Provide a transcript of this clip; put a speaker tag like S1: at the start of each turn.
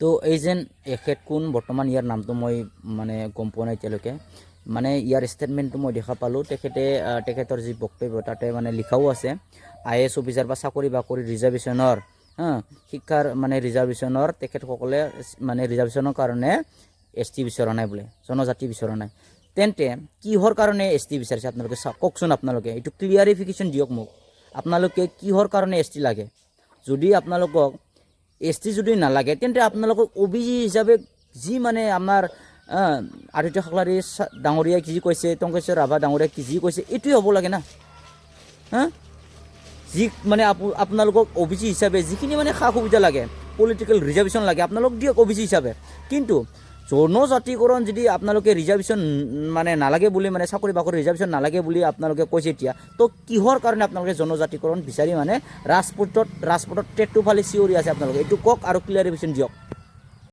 S1: তো এই যেন এখেত কোন বৰ্তমান ইয়াৰ নামটো মই মানে গম পোৱা নাই এতিয়ালৈকে। মানে ইয়াৰ ষ্টেটমেণ্টটো মই দেখা পালোঁ। তেখেতে তেখেতৰ যি বক্তব্য, তাতে মানে লিখাও আছে, আই এছ অফিচাৰ বা চাকৰি বাকৰি ৰিজাৰ্ভেশ্যনৰ, হা, শিক্ষাৰ মানে ৰিজাৰ্ভেশ্যনৰ, তেখেতসকলে মানে ৰিজাৰ্ভেশ্যনৰ কাৰণে এছ টি বিচৰা নাই বোলে, জনজাতি বিচৰা নাই। তেন্তে, কিহৰ কাৰণে এছ টি বিচাৰিছে আপোনালোকে? কওকচোন আপোনালোকে, এইটো ক্লিয়াৰিফিকেশ্যন দিয়ক মোক। আপোনালোকে কিহৰ কাৰণে এছ টি লাগে? যদি আপোনালোকক এছ টি যদি নালাগে, তেন্তে আপোনালোকক অ বি জি হিচাপে যি মানে আমাৰ আদিত্য খাকলাৰী ডাঙৰীয়াই যি কৈছে টংকেশ্বৰ ৰাভা ডাঙৰীয়াই কি যি কৈছে, এইটোৱে হ'ব লাগে না। হা? যি মানে আপো- আপোনালোকক অ বি চি হিচাপে যিখিনি মানে সা সুবিধা লাগে পলিটিকেল ৰিজাৰ্ভেশ্যন লাগে আপোনালোক দিয়ক অ বি চি হিচাপে। কিন্তু জনজাতিকৰণ যদি আপোনালোকে ৰিজাৰ্ভেশ্যন মানে নালাগে বুলি মানে চাকৰি বাকৰি ৰিজাৰ্ভেশ্যন নালাগে বুলি আপোনালোকে কৈছে এতিয়া, তো কিহৰ কাৰণে আপোনালোকে জনজাতিকৰণ বিচাৰি মানে ৰাজপুতত ৰাজপুতত ট্ৰেটটো ফালি চিঞৰি আছে আপোনালোকে? এইটো কওক আৰু ক্লিয়াৰিফিকেশ্যন দিয়ক।